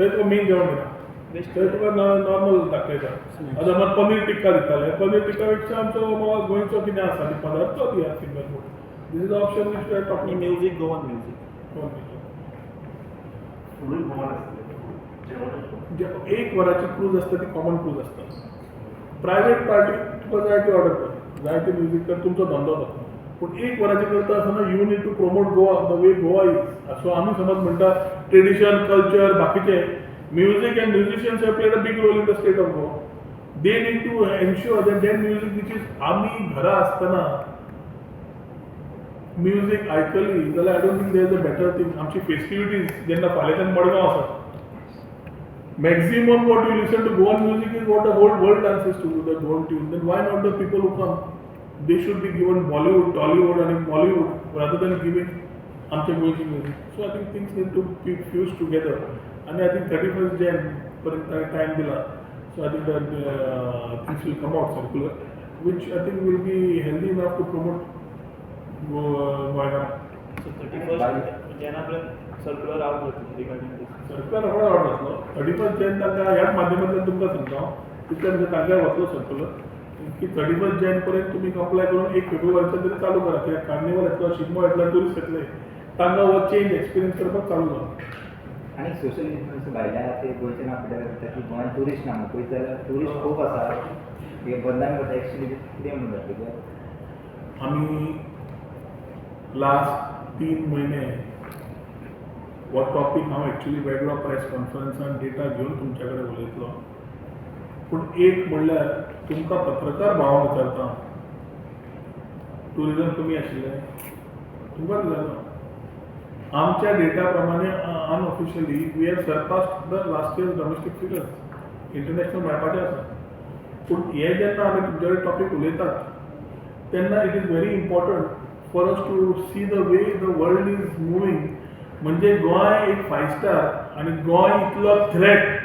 तुका main जेवण तुका normal दाखयता आतां मात पनीर टिक्का दिताले पनीर टिक्का पेक्षा आमचो बाबा गोंयचो कितें आसा ती पदार्थ तो दिया single food this is option which are talking music Goan music एक वराची क्रूज असता ती कॉमन क्रूज असता. प्रायव्हेट पार्टी तुका जाय ती ऑर्डर कर. जाय ती म्युझिक कर तुमचो धंदो तो पूण एक वराची करता आसतना you need to promote Goa the way Goa is so आमी समज म्हणटा ट्रेडिशन कल्चर बाकीचे. Music and musicians have played a big role in the state of Goa they need to ensure that that music which is आमी घरा आसतना music आयकली जाल्यार I don't think there is a better thing आमची festivities जेन्ना फाल्यांच्यान मडगांव आसा maximum what you listen to Goan music is what the whole world dances to the Goan tune then why not the people who come They should be given Bollywood, Tollywood, and Bollywood rather than giving आमच्या गोयची music. So I think things need to be fused together. And I think 31st Jan पर्यंत time दिला. So I think that uh, things will come out circular, which I think will be healthy enough to promote uh. So thirty first जेनापर्यंत circular out जातली regarding these सरकार रोखडो आवड नासलो thirty first Jan तांकां ह्याच माध्यमांतल्यान तुमकां सांगता हांव तितल्यान म्हणजे तांकां वचलो सरकुलर की थर्टी फर्स्ट जॅन पर्यंत तुमी अप्लाय करून एक फेब्रुवारीच्यान तरी चालू करा. कित्याक कार्निवल येतलो शिगमो येतलो ट्युरिस्ट येतले तांकां हो चेंज एक्सपिरियन्स करपाक चालू जाता आणि सोशल इन्फ्लुएन्स भायल्या ते गोंयचे ना फुडें की गोंयान ट्युरिस्ट ना पळय जाल्यार ट्युरिस्ट खूब आसा हे बंदान करता एक्चुली कितें म्हणून जाता कित्याक आमी लास्ट तीन महिने हो टॉपीक हांव एक्चुली वेगळो प्रेस कॉन्फरन्सान डेटा घेवन तुमच्या कडेन उलयतलो पूण एक म्हणल्यार तुमकां पत्रकार भावांक विचारता टुरिजम कमी आशिल्लें. तुमकां विचारता आमच्या डेटा प्रमाणे unofficially we have surpassed the last year domestic figures international मेळपाचें आसा. पूण हे जेन्ना आमी तुमचे कडेन टॉपीक उलयतात तेन्ना it is very important for us to see the way the world is moving म्हणजे गोंय एक फायव स्टार आनी गोंय इतलो थ्रेट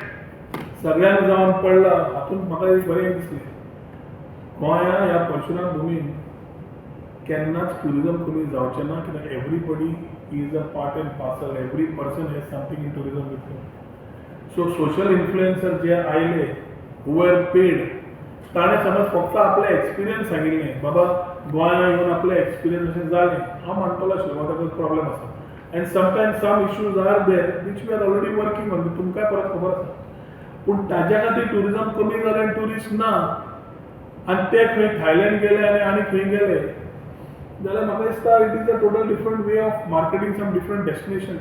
सगळ्यांना जावन पडला हातूंत म्हाका एक बरें दिसलें. गोंया ह्या परशुराम भुमीन केन्नाच टुरिजम कमी जावचें ना कित्याक everybody is a part and parcel every person has something in tourism with so social influencer जे आयले हू पेड ताणें समज फक्त आपले एक्सपिरियन्स सांगिल्लें बाबा गोंया येवन आपले एक्सपिरियन्स अशें जालें हांव म्हणटलो आशिल्लो म्हाका प्रॉब्लेम आसा and sometimes some issues are there which we are already working on तुमकांय परत खबर आसा पूण ताज्या खातीर टुरिजम कमी जालें आनी टुरिस्ट ना. आनी ते खंय थायलंड गेले आनी आनी खंय गेले. जाल्यार म्हाका दिसता it is a total different way of marketing some different destination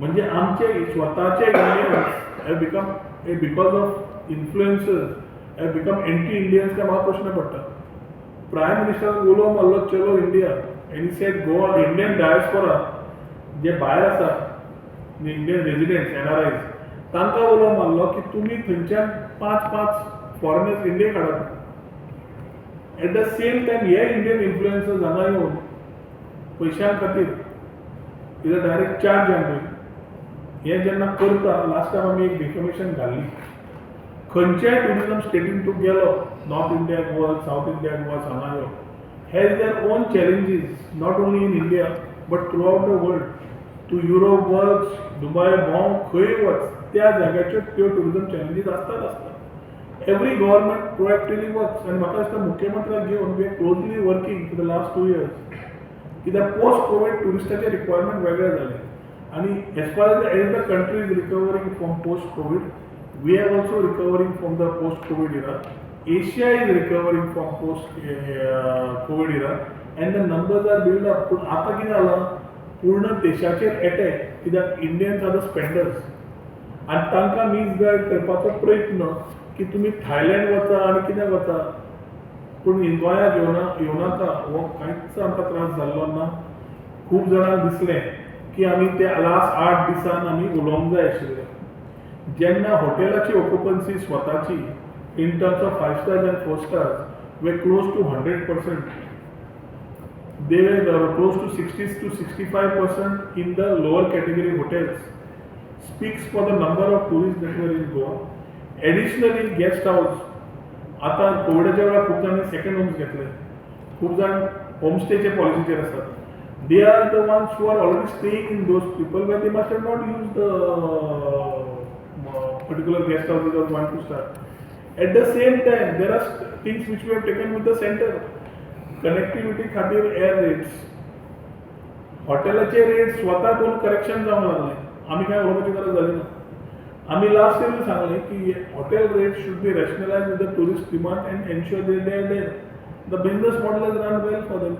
म्हणजे आमचे स्वताचे Indians become a because of influencers हे बिकम एंटी इंडियन्स काय म्हाका प्रश्न पडटा प्रायम मिनिस्टर उलोवंक मारलो चलो India any set Goa Indian diaspora जे भायर आसा इंडियन रेजिडेंट्स एन आर आयज तांकां उलो मारलो की तुमी थंयच्यान पांच पांच फॉरेनर्स इंडिये काडात एट द सेम टायम हे इंडियन इन्फ्लुएन्सर्स हांगा येवन पयशां खातीर कितें डायरेक्ट चार्ज आमी हे जेन्ना करता लास्ट टायम आमी एक डिफॉर्मेशन घाल्ली. खंयच्याय ट्युरिजम स्टेटीन तूं गेलो नॉर्थ इंडियाक वच सावथ इंडियाक वच हांगा यो has their own challenges not only in India but throughout the world world तूं युरोप वच दुबय भोंव खंय वच त्या जाग्याच्यो त्यो टुरिजम चॅलेंजीस आसतात आसतात एवरी गव्हर्मेंट प्रोएक्टिव्हली वर्क्स आनी म्हाका दिसता मुख्यमंत्र्याक घेवन we are closely working for the last two years कित्याक पोस्ट कोविड टुरिस्टाचे रिक्वायरमेंट वेगळे जाले आणि as far as as the country is recovering from post covid we are also recovering from the post covid era Asia is recovering from post covid era and the numbers are build up पूण आतां कितें जालां पूर्ण देशाचेर attack कित्याक Indians are the spenders आनी तांकां मीस गायड करपाचो प्रयत्न की तुमी थायलंड वचा आनी कितें वचा? पूण गोंयांत येवना येवनाका हो कांयच आमकां त्रास जाल्लो ना. खूब जाणांक दिसलें की आमी ते लास्ट आठ दिसान आमी उलोवंक जाय आशिल्लें जेन्ना हॉटेलाची ऑक्युपन्सी स्वताची in terms of five stars and four stars were close to hundred percent they were close to sixty to sixty five percent in the lower category hotels speaks for the number of tourist that were in Goa additional in guest आता कोविडाच्या वेळा खूप जणांनी second homes घेतले. खूप जण होमस्टेचे पॉलिसीचे असतात. They are the ones who are already stay in those people where they must are not use the particular guest house without one two star at the same time there are things which we have taken with the centre connectivity खातीर air rates हॉटेलाचे rates स्वतः दोन correction जाऊन लागले. आमी काय उलोवपाची गरज जाली ना आमी लास्ट इयर सांगले की hotel rate should be rationalise with the tourist demand and ensure they day day the business model is run well for them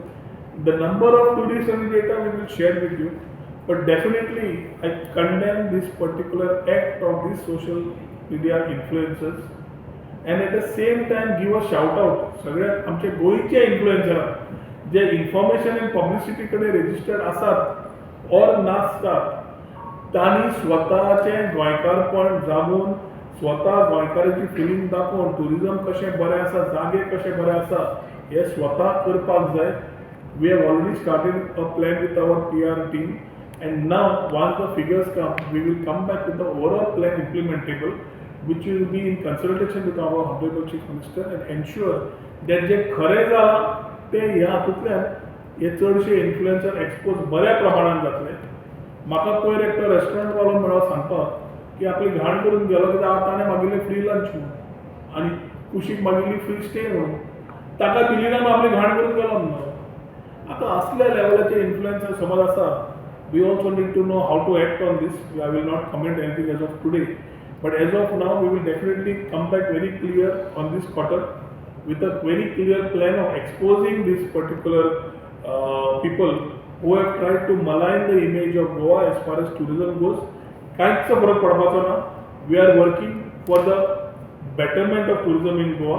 the number of tourist आणि data we will share with you but definitely I condemn this particular act of this social media influencers and at the same time give a shout out सगळ्या आमचे गोंयचे इन्फ्लुएन्सरांक जे information and publicity कडेन registered आसात or नासतात तांणी स्वताचें गोंयकारपण जागून स्वता गोंयकाराची फिलींग दाखोवन ट्युरिजम कशें बरें आसा जागे कशें बरें आसा हे स्वता करपाक जाय. We have already started a plan with our P R team and now once the figures come, we will come back with the overall plan implementable, which will be in consultation with our Honorable Chief Minister and ensure that जे खरें जाला ते ह्या हातूंतल्यान हे चडशे influencer expose बऱ्या प्रमाणान जातले. म्हाका पयर एकटो रेस्टॉरंट वालो मेळ्ळो सांगपाक की आपली घाण करून गेलो कित्याक ताणें मागिल्लें फ्री लंच म्हणून आनी कुशीक मागिल्ली फ्री स्टे म्हणून ताका दिली ना आपली घाण करून गेलो म्हणून. आतां असल्या लेवलाचे इन्फ्लुएन्सर समज आसा we also need to know how to act on these I will not comment anything as of today but as of now we will definitely come back very clear on these quarter with a very clear plan of exposing these particular uh, people who have tried to malign the image of Goa as far as tourism goes. कांयच फरक पडपाचो ना we are working for the betterment of tourism in Goa